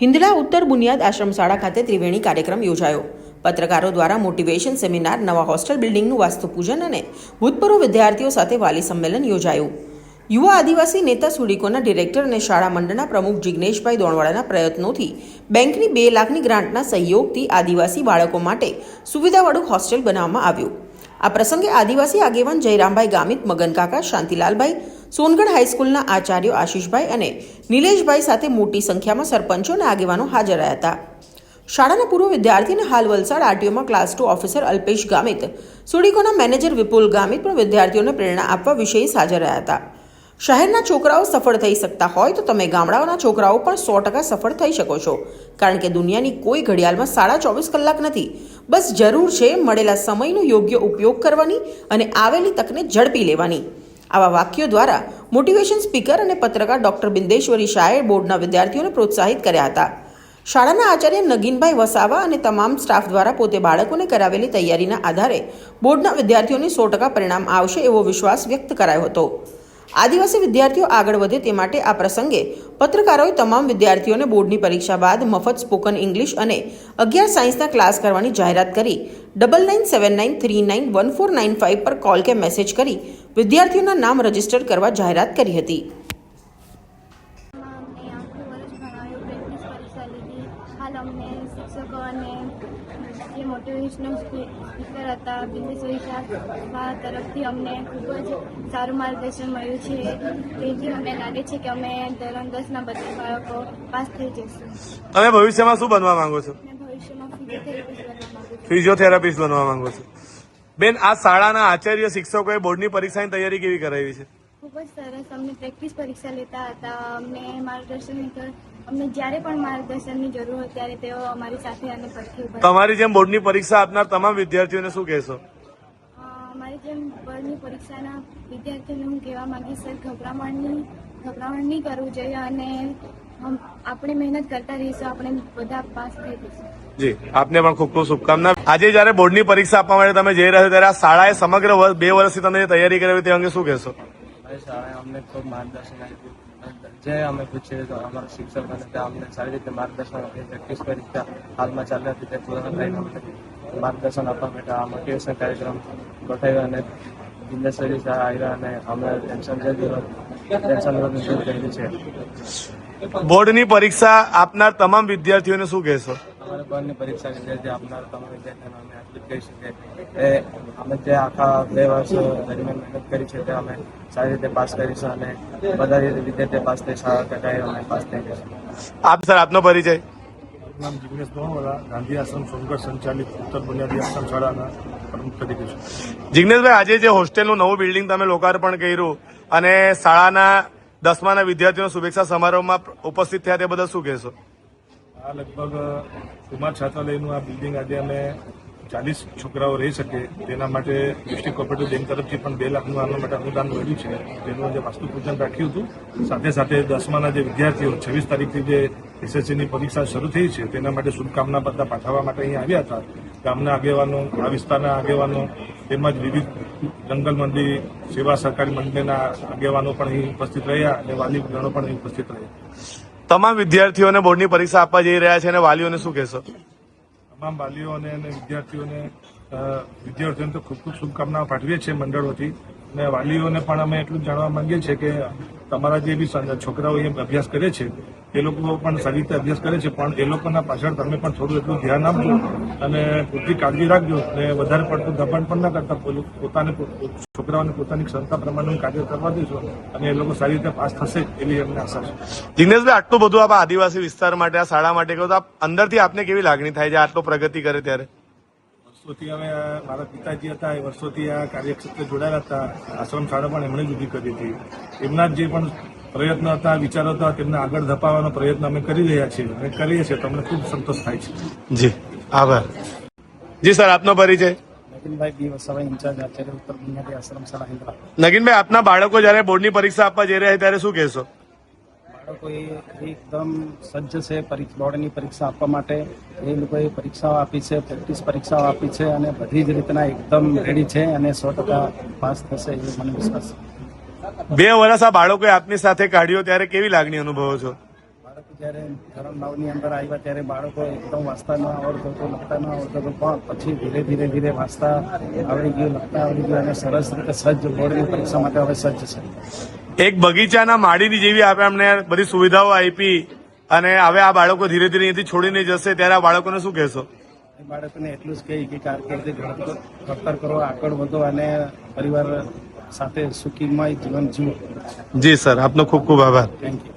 હિંદલા ઉત્તર બુનિયાદ આશ્રમ શાળા ખાતે ત્રિવેણી કાર્યક્રમ યોજાયો. પત્રકારો દ્વારા મોટિવેશન સેમિનાર, નવા હોસ્ટેલ બિલ્ડિંગનું વાસ્તુપૂજન અને ભૂતપૂર્વ વિદ્યાર્થીઓ સાથે વાલી સંમેલન યોજાયું. યુવા આદિવાસી નેતા સુડીકોના ડિરેક્ટર અને શાળા મંડળના પ્રમુખ જિજ્ઞેશભાઈ દોણવાળાના પ્રયત્નોથી બેંકની બે લાખની ગ્રાન્ટના સહયોગથી આદિવાસી બાળકો માટે સુવિધાવાળું હોસ્ટેલ બનાવવામાં આવ્યું. આ પ્રસંગે આદિવાસી આગેવાન જયરામભાઈ ગામિત મગનકાકા શાંતિલાલભાઈ સોનગઢ હાઈસ્કૂલના આચાર્યો આશીષભાઈ અને નિલેશભાઈ સાથે મોટી સંખ્યામાં સરપંચો અને આગેવાનો હાજર રહ્યા હતા. શાળાના પૂર્વ વિદ્યાર્થીને હાલ Valsad આરટીઓમાં class two officer Alpesh Gamit, સુડીકોના manager Vipul Gamit પણ વિદ્યાર્થીઓને પ્રેરણા આપવા વિશેષ હાજર રહ્યા હતા. શહેરના છોકરાઓ સફળ થઈ શકતા હોય તો તમે ગામડાઓના છોકરાઓ પણ સો ટકા સફળ થઈ શકો છો. કારણ કે દુનિયાની કોઈ ઘડિયાળમાં સાડા ચોવીસ કલાક નથી. બસ જરૂર છે મળેલા સમયનો યોગ્ય ઉપયોગ કરવાની અને આવેલી તકને ઝડપી લેવાની. આવા વાક્યો દ્વારા મોટિવેશન સ્પીકર અને પત્રકાર ડોક્ટર બિંદેશ્વરી શાહે બોર્ડના વિદ્યાર્થીઓને પ્રોત્સાહિત કર્યા હતા. શાળાના આચાર્ય નગીનભાઈ વસાવા અને તમામ સ્ટાફ દ્વારા પોતે બાળકોને કરાવેલી તૈયારીના આધારે બોર્ડના વિદ્યાર્થીઓને સો ટકા પરિણામ આવશે એવો વિશ્વાસ વ્યક્ત કરાયો હતો. આદિવાસી વિદ્યાર્થીઓ આગળ વધે તે માટે આ પ્રસંગે પત્રકારોએ તમામ વિદ્યાર્થીઓને બોર્ડની પરીક્ષા બાદ મફત સ્પોકન ઇંગ્લિશ અને અગિયાર સાયન્સના ક્લાસ કરવાની જાહેરાત કરી. Double nine seven nine three nine one four nine five પર કોલ કે મેસેજ કરી વિદ્યાર્થીઓના નામ રજિસ્ટર કરવા જાહેરાત કરી હતી અમને આખું વર્ષ ભણાવ્યું પ્રેક્ટિસ પરીક્ષા લીધી હાલ અમને શિક્ષકો અને જે મોટિવેશનલ સ્પીકર હતા બિંદેશ્વરી શાહ તરફથી અમને ખૂબ જ સારું માર્ગદર્શન મળ્યું છે. તેથી અમને લાગે છે કે અમે ધોરણ દસના બધા બાળકો પાસ થઈ જઈશું. તમે ભવિષ્યમાં શું બનવા માંગો છો? ભવિષ્યમાં ફિઝિયોથેરાપિસ્ટ બનવા માંગુ છું. બેન આ શાળાના આચાર્ય શિક્ષકોએ બોર્ડની પરીક્ષાની તૈયારી કેવી કરાવી છે? ખૂબ જ સરસ. અમને પ્રેક્ટિસ પરીક્ષા લેતા હતા. અમને માર્ગદર્શન અમને જ્યારે પણ માર્ગદર્શનની જરૂર હોય ત્યારે તેઓ અમારી સાથે અને પડખે ઊભા તમારી જેમ બોર્ડની પરીક્ષા આપનાર તમામ વિદ્યાર્થીઓને શું કહેશો? અમારી જેમ બોર્ડની પરીક્ષાના વિદ્યાર્થીઓને હું કહેવા માંગીશ સર ગભરામણની ગભરામણ નહીં કરવું જોઈએ અને આપણે મહેનત કરતા રહીશું આપણે બધા પાસ થઈ જઈશું. જી આપને પણ ખૂબ ખૂબ શુભકામના. આજે જયારે બોર્ડની પરીક્ષા આપવા માટે તમે જઈ રહ્યા છો ત્યારે આ શાળાએ સમગ્ર બે વર્ષથી તમે તૈયારી કરાવી તે અંગે શું કહેશો? શાળાએ અમને ખૂબ માર્ગદર્શન આપ્યું. જે અમે પૂછીએ તો અમારા શિક્ષકોને ત્યાં અમને સારી રીતે માર્ગદર્શન આપ્યું પ્રેક્ટિસ રીતે હાલમાં ચાલી હતી તે પૂર્ણ થઈને અમને માર્ગદર્શન આપવા માટે આ મોટિવેશન કાર્યક્રમ ગોઠવ્યો અને શાહ આવ્યા અને અમે ટેન્શન ટેન્શન દૂર કર્યું છે. બોર્ડની પરીક્ષા આપનાર તમામ વિદ્યાર્થીઓને શું કહેશો? અમારે બોર્ડની પરીક્ષા જે જે આપનાર તમામ વિદ્યાર્થીઓને અમે આટલું જ કહી શકીએ એ અમે જે આખા બે વર્ષ દરમિયાન મહેનત કરી છે તે અમે સારી રીતે પાસ કરીશું અને બધા વિદ્યાર્થીઓ પાસ થઈ સારા ટકાએ અમે પાસ થઈ જઈશું. આપ સર આપનો પરિચય? નામ જિગ્નેશ દોણવાલા ગાંધી આશ્રમ સોનગઢ સંચાલિત ઉત્તર બુનિયાદી આશ્રમ શાળાના પ્રમુખ તરીકે છું. જિગ્નેશભાઈ આજે જે હોસ્ટેલનું નવું બિલ્ડિંગ તમે લોકાર્પણ કર્યું અને શાળાના દસમાના વિદ્યાર્થીઓ શુભેચ્છા સમારોહમાં ઉપસ્થિત થયા તે બદલ શું કહેશો? આ લગભગ કુમાર છાત્રાલયનું આ બિલ્ડિંગ આજે અમે ચાલીસ છોકરાઓ રહી શકે તેના માટે ડિસ્ટ્રિક્ટ કોઓપરેટિવ બેંક તરફથી પણ બે લાખનું આના માટે અનુદાન મળ્યું છે. તેનું આજે વાસ્તુપૂજન રાખ્યું હતું. સાથે સાથે દસમાના જે વિદ્યાર્થીઓ છવ્વીસ તારીખથી જે એસએસસીની પરીક્ષા શરૂ થઈ છે તેના માટે શુભકામના બધા પાઠવવા માટે અહીં આવ્યા હતા. ગામના આગેવાનો, આ વિસ્તારના આગેવાનો તેમજ વિવિધ જંગલ મંદિર, સેવા સહકારી મંડળના આગેવાનો પણ અહીં ઉપસ્થિત રહ્યા અને વાલી ગણો પણ અહીં ઉપસ્થિત રહ્યા. તમામ વિદ્યાર્થીઓને બોર્ડની પરીક્ષા આપવા જઈ રહ્યા છે અને વાલીઓને શું કહેશો? તમામ વાલીઓને અને વિદ્યાર્થીઓને વિદ્યાર્થીઓને તો ખૂબ ખૂબ શુભકામનાઓ પાઠવીએ છીએ મંડળ વતી અને વાલીઓને પણ અમે એટલું જાણવા માંગીએ છીએ કે તમારા જે બી છોકરાઓ અહીંયા અભ્યાસ કરે છે, એ લોકો પણ સારી રીતે અભ્યાસ કરે છે, પણ એ લોકોના પાછળ તમે પણ થોડું એટલું ધ્યાન આપજો અને પૂરતી કાળજી રાખજો અને વધારે પડતું દબાણ પણ ના કરતા પોતાને છોકરાઓને પોતાની ક્ષમતા પ્રમાણેનું કાર્ય કરવા દેજો અને એ લોકો સારી રીતે પાસ થશે એવી અમને આશા છે. જિગ્નેશભાઈ, આટલું બધું આપ આદિવાસી વિસ્તાર માટે, આ શાળા માટે કહો તો અંદરથી આપને કેવી લાગણી થાય છે? આટલો પ્રગતિ કરે ત્યારે? વર્ષોથી અમે મારા પિતાજી હતા એ વર્ષોથી આ કાર્યક્ષેત્રે જોડાયેલા હતા આશ્રમ શાળા પણ એમણે જ ઊભી કરી હતી. એમના જે પણ પ્રયત્ન હતા વિચારો હતા તેમને આગળ ધપાવવાનો પ્રયત્ન અમે કરી રહ્યા છીએ. અને કરીએ છીએ તો અમને ખૂબ સંતોષ થાય છે. જી આભાર. જી સર આપનો પરિચય? નગીનભાઈ બી વસાવા ઇન્ચાર્જ આચાર્ય ઉત્તર બુનિયાદી આશ્રમ શાળા નગીનભાઈ આપના બાળકો જયારે બોર્ડની પરીક્ષા આપવા જઈ રહ્યા છે ત્યારે શું કહેશો? બાળકો એ એકદમ સજ્જ છે બોર્ડની પરીક્ષા આપવા માટે. એ લોકોએ પરીક્ષાઓ આપી છે પ્રેક્ટિસ પરીક્ષાઓ આપી છે અને બધી જ રીતના એકદમ રેડી છે અને સો ટકા પાસ થશે એ મને વિશ્વાસ છે. બે વર્ષ આ બાળકોએ આપની સાથે કાઢ્યો ત્યારે કેવી લાગણી અનુભવો છો? બાળકો બાળકો જ્યારે ધોરણ નવની અંદર આવ્યા ત્યારે બાળકો એકદમ વાંચતા ન આવડતું હતું લખતા ન આવડતું હતું પણ પછી ધીરે ધીરે ધીરે વાંચતા આવડી ગયું લખતા આવડી ગયું અને સરસ રીતે સજ્જ બોર્ડની પરીક્ષા માટે હવે સજ્જ છે. એક બગીચાના માળીની જેવી આપણે અમને બધી સુવિધાઓ આપી અને હવે આ બાળકો ધીરે ધીરે અહીંથી છોડીને જશે ત્યારે આ બાળકોને શું કહેશો? બાળકોને એટલું જ કહી કે કારકિર્દી ઘડતર કરો આગળ વધો અને પરિવાર સાથે સુખીમય જીવન જીવો. જી સર આપનો ખૂબ ખૂબ આભાર. Thank you